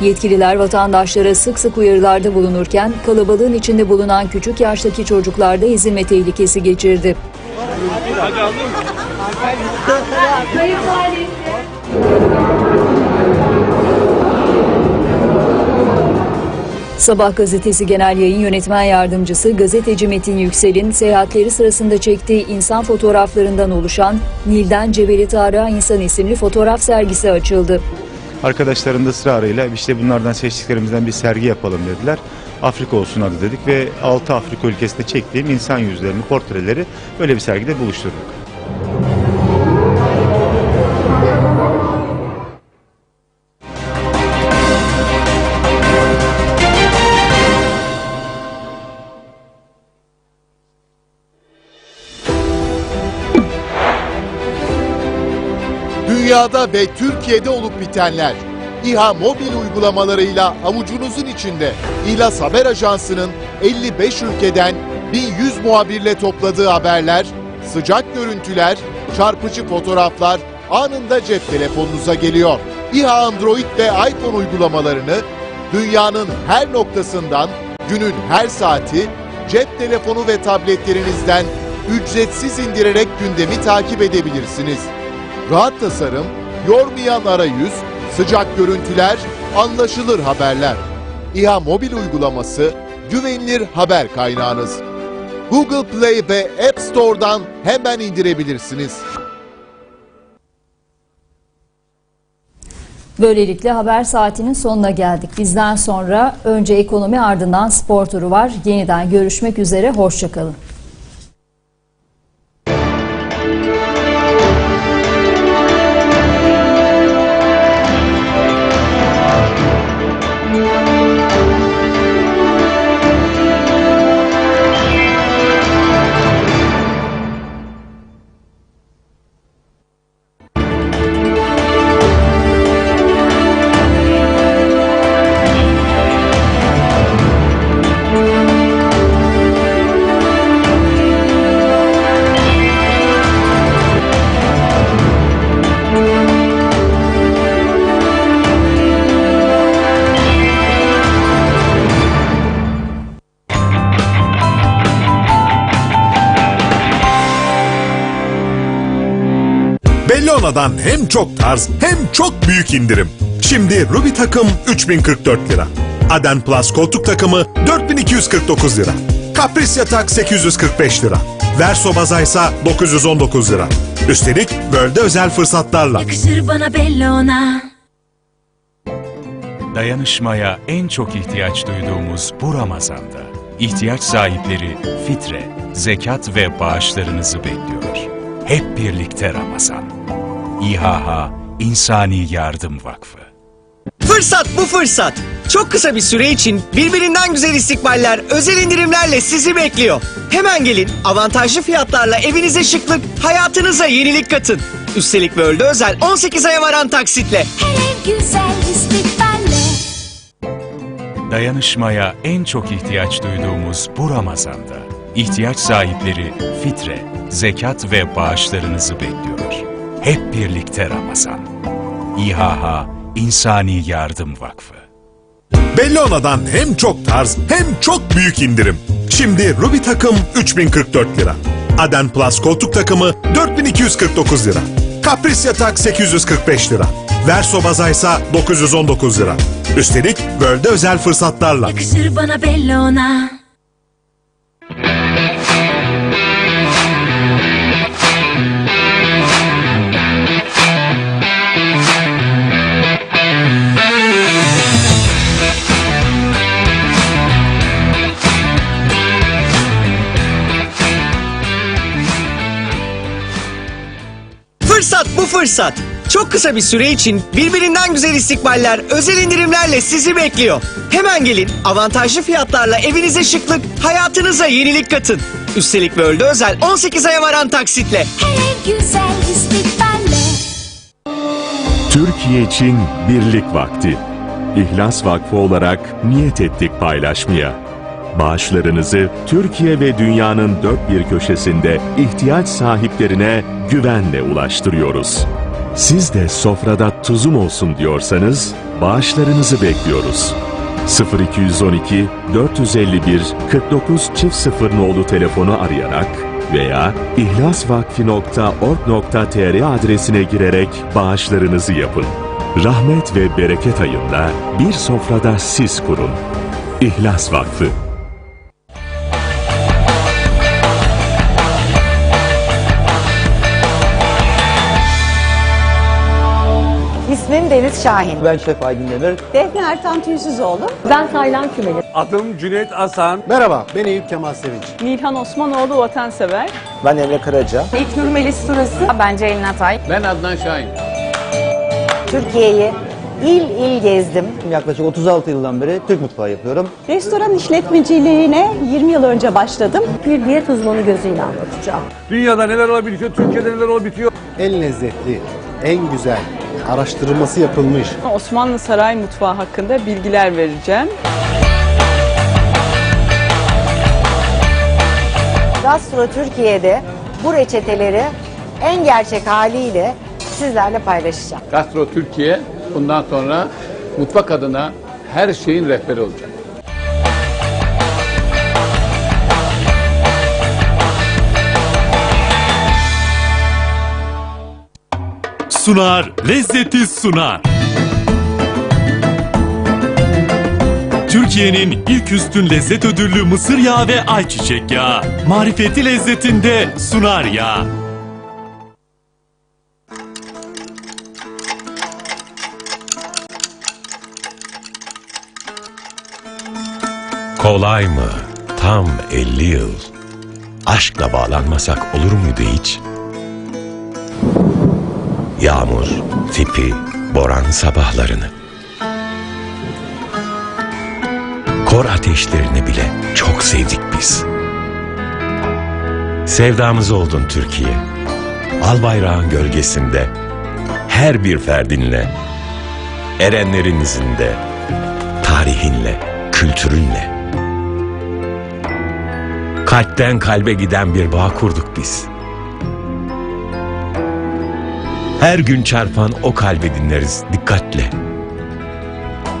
Yetkililer vatandaşlara sık sık uyarılarda bulunurken kalabalığın içinde bulunan küçük yaştaki çocuklarda ezilme tehlikesi geçirdi. Sabah gazetesi genel yayın yönetmen yardımcısı gazeteci Metin Yüksel'in seyahatleri sırasında çektiği insan fotoğraflarından oluşan Nil'den Cebeli Tarık'a İnsan isimli fotoğraf sergisi açıldı. Arkadaşların da ısrarıyla işte bunlardan seçtiklerimizden bir sergi yapalım dediler. Afrika olsun adı dedik ve 6 Afrika ülkesinde çektiğim insan yüzlerini, portreleri böyle bir sergide buluşturduk. Dünyada ve Türkiye'de olup bitenler. İHA mobil uygulamalarıyla avucunuzun içinde. İhlas Haber Ajansı'nın 55 ülkeden 1100 muhabirle topladığı haberler, sıcak görüntüler, çarpıcı fotoğraflar anında cep telefonunuza geliyor. İHA Android ve iPhone uygulamalarını dünyanın her noktasından günün her saati cep telefonu ve tabletlerinizden ücretsiz indirerek gündemi takip edebilirsiniz. Rahat tasarım, yormayan arayüz, sıcak görüntüler, anlaşılır haberler. İHA mobil uygulaması güvenilir haber kaynağınız. Google Play ve App Store'dan hemen indirebilirsiniz. Böylelikle haber saatinin sonuna geldik. Bizden sonra önce ekonomi ardından spor turu var. Yeniden görüşmek üzere, hoşçakalın. Bellona'dan hem çok tarz hem çok büyük indirim. Şimdi Ruby takım 3044 lira. Aden Plus koltuk takımı 4249 lira. Kapris yatak 845 lira. Verso bazaysa 919 lira. Üstelik bölde özel fırsatlarla. Yakışır bana Bellona. Dayanışmaya en çok ihtiyaç duyduğumuz bu Ramazan'da ihtiyaç sahipleri fitre, zekat ve bağışlarınızı bekliyor. Hep birlikte Ramazan. İHH İnsani Yardım Vakfı. Fırsat bu fırsat. Çok kısa bir süre için birbirinden güzel istikballer, özel indirimlerle sizi bekliyor. Hemen gelin, avantajlı fiyatlarla evinize şıklık, hayatınıza yenilik katın. Üstelik bölde özel 18 aya varan taksitle. Hele güzel istikballe. Dayanışmaya en çok ihtiyaç duyduğumuz bu Ramazan'da ihtiyaç sahipleri fitre, zekat ve bağışlarınızı bekliyor. Hep birlikte Ramazan. İHH İnsani Yardım Vakfı. Bellona'dan hem çok tarz hem çok büyük indirim. Şimdi Ruby takım 3044 lira. Aden Plus koltuk takımı 4249 lira. Kapris yatak 845 lira. Verso bazaysa 919 lira. Üstelik bölde özel fırsatlarla. Yakışır bana Bellona. Fırsat. Çok kısa bir süre için birbirinden güzel istikballer, özel indirimlerle sizi bekliyor. Hemen gelin, avantajlı fiyatlarla evinize şıklık, hayatınıza yenilik katın. Üstelik bölde özel 18 aya varan taksitle. Hele güzel istikballe. Türkiye için birlik vakti. İhlas Vakfı olarak niyet ettik paylaşmaya. Bağışlarınızı Türkiye ve dünyanın dört bir köşesinde ihtiyaç sahiplerine güvenle ulaştırıyoruz. Siz de sofrada tuzum olsun diyorsanız bağışlarınızı bekliyoruz. 0212 451 49 çift 0 nolu telefonu arayarak veya ihlasvakfi.org.tr adresine girerek bağışlarınızı yapın. Rahmet ve bereket ayında bir sofrada siz kurun. İhlas Vakfı Deniz Şahin. Ben Şef Aydın Demir. Defne Ertan Tüysüzoğlu. Ben Taylan Kümeli. Adım Cüneyt Asan. Merhaba, ben Eyüp Kemal Sevinç. Nilhan Osmanoğlu vatansever. Ben Emre Karaca. İlknur Melis Turası. Ben Ceylin Atay. Ben Adnan Şahin. Türkiye'yi il il gezdim. Yaklaşık 36 yıldan beri Türk mutfağı yapıyorum. Restoran işletmeciliğine 20 yıl önce başladım. Bir diyet uzmanı gözüyle anlatacağım. Dünyada neler olup bitiyor, Türkiye'de neler olup bitiyor. En lezzetli, en güzel, araştırılması yapılmış. Osmanlı Saray Mutfağı hakkında bilgiler vereceğim. Gastro Türkiye'de bu reçeteleri en gerçek haliyle sizlerle paylaşacağım. Gastro Türkiye bundan sonra mutfak adına her şeyin rehberi olacak. Sunar, lezzeti sunar. Türkiye'nin ilk üstün lezzet ödüllü mısır yağı ve ayçiçek yağı. Marifeti lezzetinde sunar yağı. Kolay mı? Tam 50 yıl. Aşkla bağlanmasak olur muydu hiç? Yağmur, tipi, boran sabahlarını. Kor ateşlerini bile çok sevdik biz. Sevdamız oldun Türkiye. Al bayrağın gölgesinde, her bir ferdinle, erenlerin izinde, tarihinle, kültürünle. Kalpten kalbe giden bir bağ kurduk biz. Her gün çarpan o kalbi dinleriz dikkatle.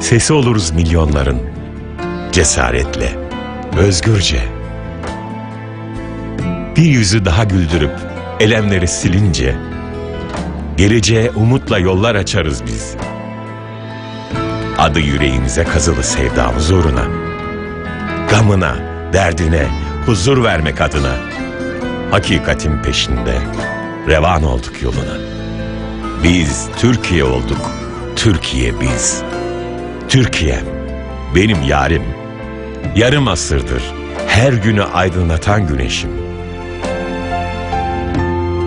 Sesi oluruz milyonların. Cesaretle, özgürce. Bir yüzü daha güldürüp elemleri silince geleceğe umutla yollar açarız biz. Adı yüreğimize kazılı sevdamız uğruna. Gamına, derdine, huzur vermek adına. Hakikatin peşinde revan olduk yoluna. Biz Türkiye olduk, Türkiye biz. Türkiye'm, benim yarim. Yarım asırdır her günü aydınlatan güneşim.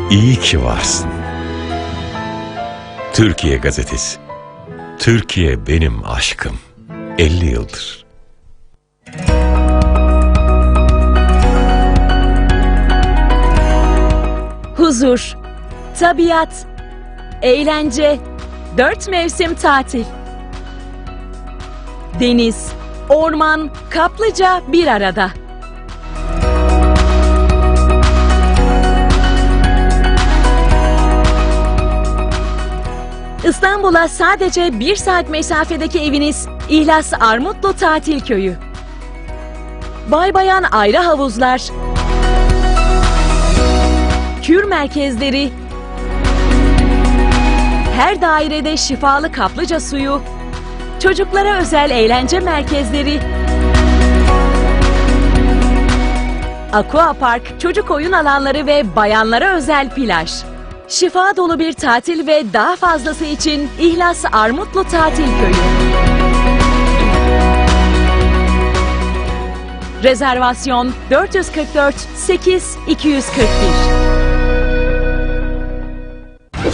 İyi ki varsın. Türkiye Gazetesi. Türkiye benim aşkım. 50 yıldır. Huzur, tabiat, eğlence, dört mevsim tatil. Deniz, orman, kaplıca bir arada. İstanbul'a sadece bir saat mesafedeki eviniz İhlas Armutlu Tatil Köyü. Bay bayan ayrı havuzlar, kür merkezleri, her dairede şifalı kaplıca suyu, çocuklara özel eğlence merkezleri, Aqua Park, çocuk oyun alanları ve bayanlara özel plaj. Şifa dolu bir tatil ve daha fazlası için İhlas Armutlu Tatil Köyü. Rezervasyon 444 8 241.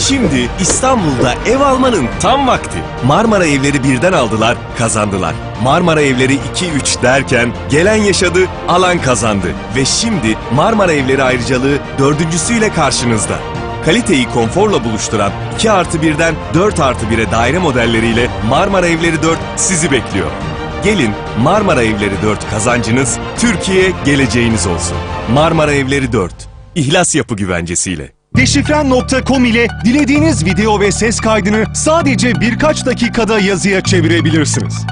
Şimdi İstanbul'da ev almanın tam vakti. Marmara Evleri birden aldılar, kazandılar. Marmara Evleri 2-3 derken gelen yaşadı, alan kazandı. Ve şimdi Marmara Evleri ayrıcalığı dördüncüsüyle karşınızda. Kaliteyi konforla buluşturan 2 artı 1'den 4 artı 1'e daire modelleriyle Marmara Evleri 4 sizi bekliyor. Gelin Marmara Evleri 4 kazancınız, Türkiye geleceğiniz olsun. Marmara Evleri 4, İhlas Yapı Güvencesiyle. Deşifren.com ile dilediğiniz video ve ses kaydını sadece birkaç dakikada yazıya çevirebilirsiniz.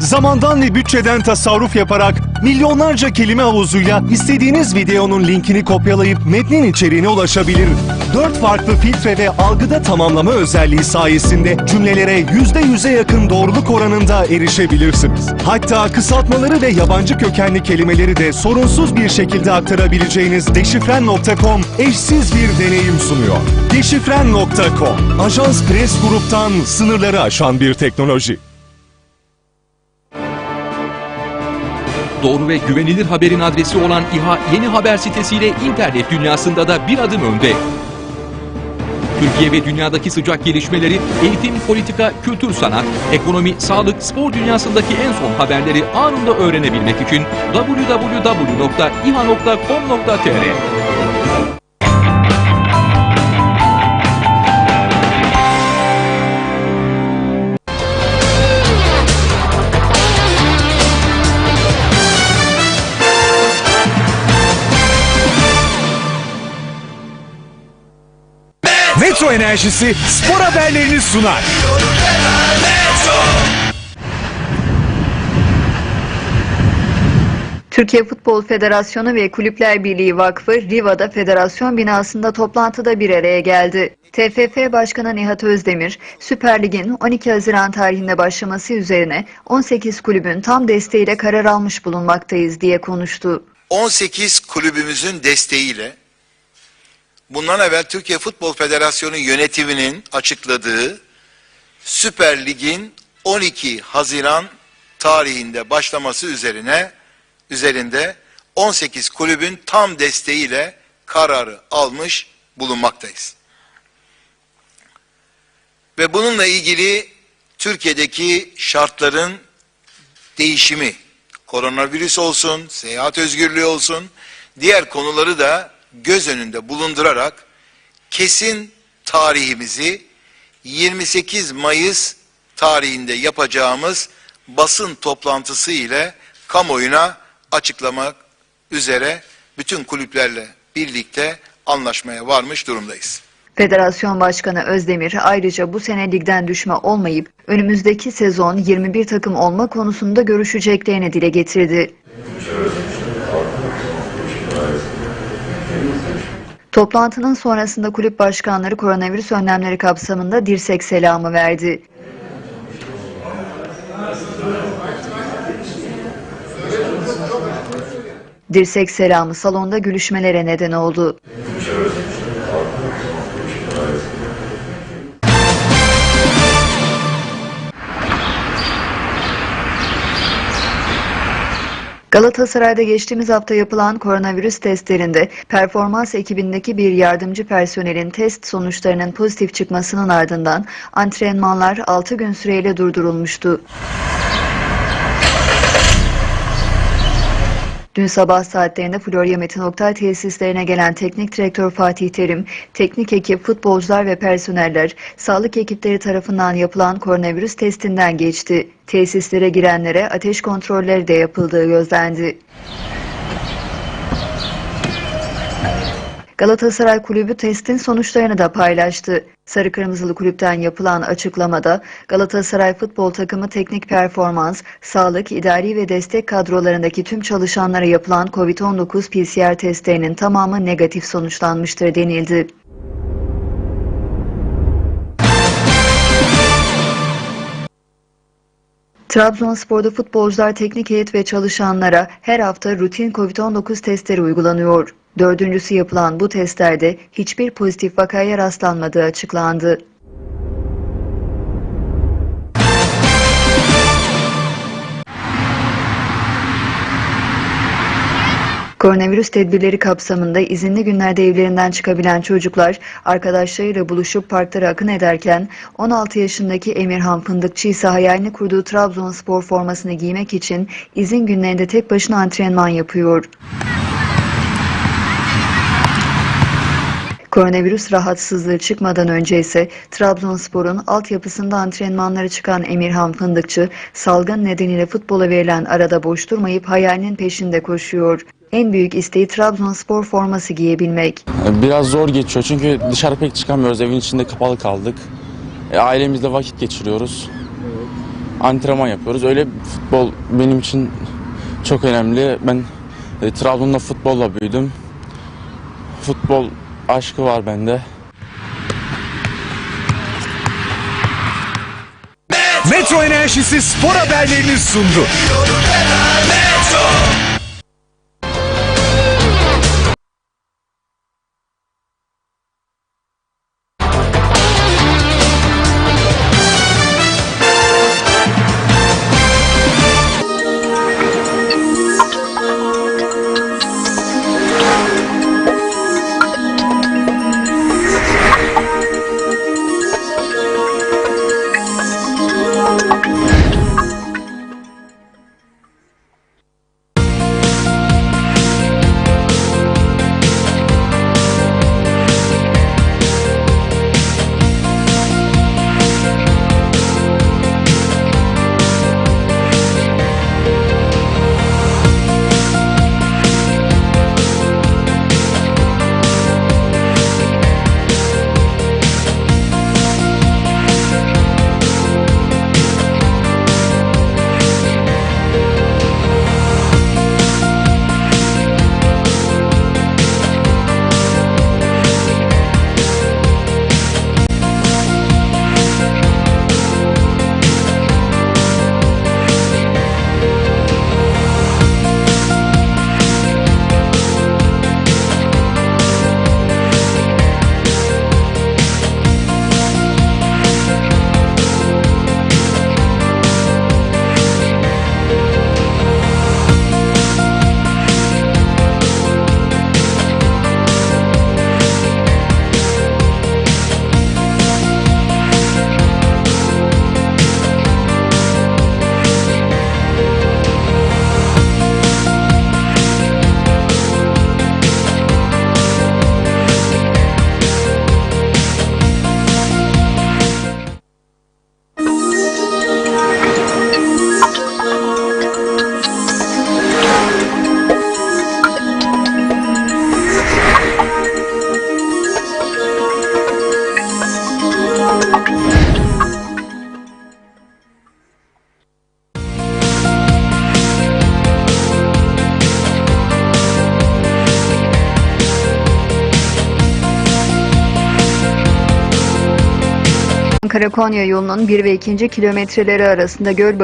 Zamandan ve bütçeden tasarruf yaparak milyonlarca kelime havuzuyla istediğiniz videonun linkini kopyalayıp metnin içeriğine ulaşabilir. Dört farklı filtre ve algıda tamamlama özelliği sayesinde cümlelere yüzde yüze yakın doğruluk oranında erişebilirsiniz. Hatta kısaltmaları ve yabancı kökenli kelimeleri de sorunsuz bir şekilde aktarabileceğiniz Deşifren.com eşsiz bir deneyim sunuyor. Deşifren.com, Ajans Press Grup'tan sınırları aşan bir teknoloji. Doğru ve güvenilir haberin adresi olan İHA Yeni Haber sitesiyle internet dünyasında da bir adım önde. Türkiye ve dünyadaki sıcak gelişmeleri, eğitim, politika, kültür, sanat, ekonomi, sağlık, spor dünyasındaki en son haberleri anında öğrenebilmek için www.iha.com.tr Metro Enerjisi spor haberlerini sunar. Türkiye Futbol Federasyonu ve Kulüpler Birliği Vakfı Riva'da federasyon binasında toplantıda bir araya geldi. TFF Başkanı Nihat Özdemir, Süper Lig'in 12 Haziran tarihinde başlaması üzerine 18 kulübün tam desteğiyle karar almış bulunmaktayız diye konuştu. 18 kulübümüzün desteğiyle bundan evvel Türkiye Futbol Federasyonu yönetiminin açıkladığı Süper Lig'in 12 Haziran tarihinde başlaması üzerine üzerinde 18 kulübün tam desteğiyle kararı almış bulunmaktayız. Ve bununla ilgili Türkiye'deki şartların değişimi, koronavirüs olsun, seyahat özgürlüğü olsun, diğer konuları da göz önünde bulundurarak kesin tarihimizi 28 Mayıs tarihinde yapacağımız basın toplantısı ile kamuoyuna açıklamak üzere bütün kulüplerle birlikte anlaşmaya varmış durumdayız. Federasyon Başkanı Özdemir ayrıca bu sene ligden düşme olmayıp önümüzdeki sezon 21 takım olma konusunda görüşeceklerini dile getirdi. Toplantının sonrasında kulüp başkanları koronavirüs önlemleri kapsamında dirsek selamı verdi. Dirsek selamı salonda gülüşmelere neden oldu. Galatasaray'da geçtiğimiz hafta yapılan koronavirüs testlerinde performans ekibindeki bir yardımcı personelin test sonuçlarının pozitif çıkmasının ardından antrenmanlar 6 gün süreyle durdurulmuştu. Dün sabah saatlerinde Florya Metin Oktay tesislerine gelen teknik direktör Fatih Terim, teknik ekip, futbolcular ve personeller sağlık ekipleri tarafından yapılan koronavirüs testinden geçti. Tesislere girenlere ateş kontrolleri de yapıldığı gözlendi. Galatasaray Kulübü testin sonuçlarını da paylaştı. Sarı Kırmızılı Kulüpten yapılan açıklamada Galatasaray futbol takımı teknik performans, sağlık, idari ve destek kadrolarındaki tüm çalışanlara yapılan COVID-19 PCR testlerinin tamamı negatif sonuçlanmıştır denildi. Trabzonspor'da futbolcular, teknik heyet ve çalışanlara her hafta rutin COVID-19 testleri uygulanıyor. Dördüncüsü yapılan bu testlerde hiçbir pozitif vakaya rastlanmadığı açıklandı. Koronavirüs tedbirleri kapsamında izinli günlerde evlerinden çıkabilen çocuklar arkadaşlarıyla buluşup parklara akın ederken 16 yaşındaki Emirhan Fındıkçı ise hayalini kurduğu Trabzonspor formasını giymek için izin günlerinde tek başına antrenman yapıyor. Koronavirüs rahatsızlığı çıkmadan önce ise Trabzonspor'un altyapısında antrenmanları çıkan Emirhan Fındıkçı, salgın nedeniyle futbola verilen arada boş durmayıp hayalinin peşinde koşuyor. En büyük isteği Trabzonspor forması giyebilmek. Biraz zor geçiyor çünkü dışarı pek çıkamıyoruz. Evin içinde kapalı kaldık. E, ailemizle vakit geçiriyoruz. Antrenman yapıyoruz. Öyle futbol benim için çok önemli. Ben e, Trabzon'da futbolla büyüdüm. Futbol aşkı var bende. Metro Enerjisi spor haberlerini sundu. Ankara-Konya yolunun 1 ve 2. kilometreleri arasında Gölbaşı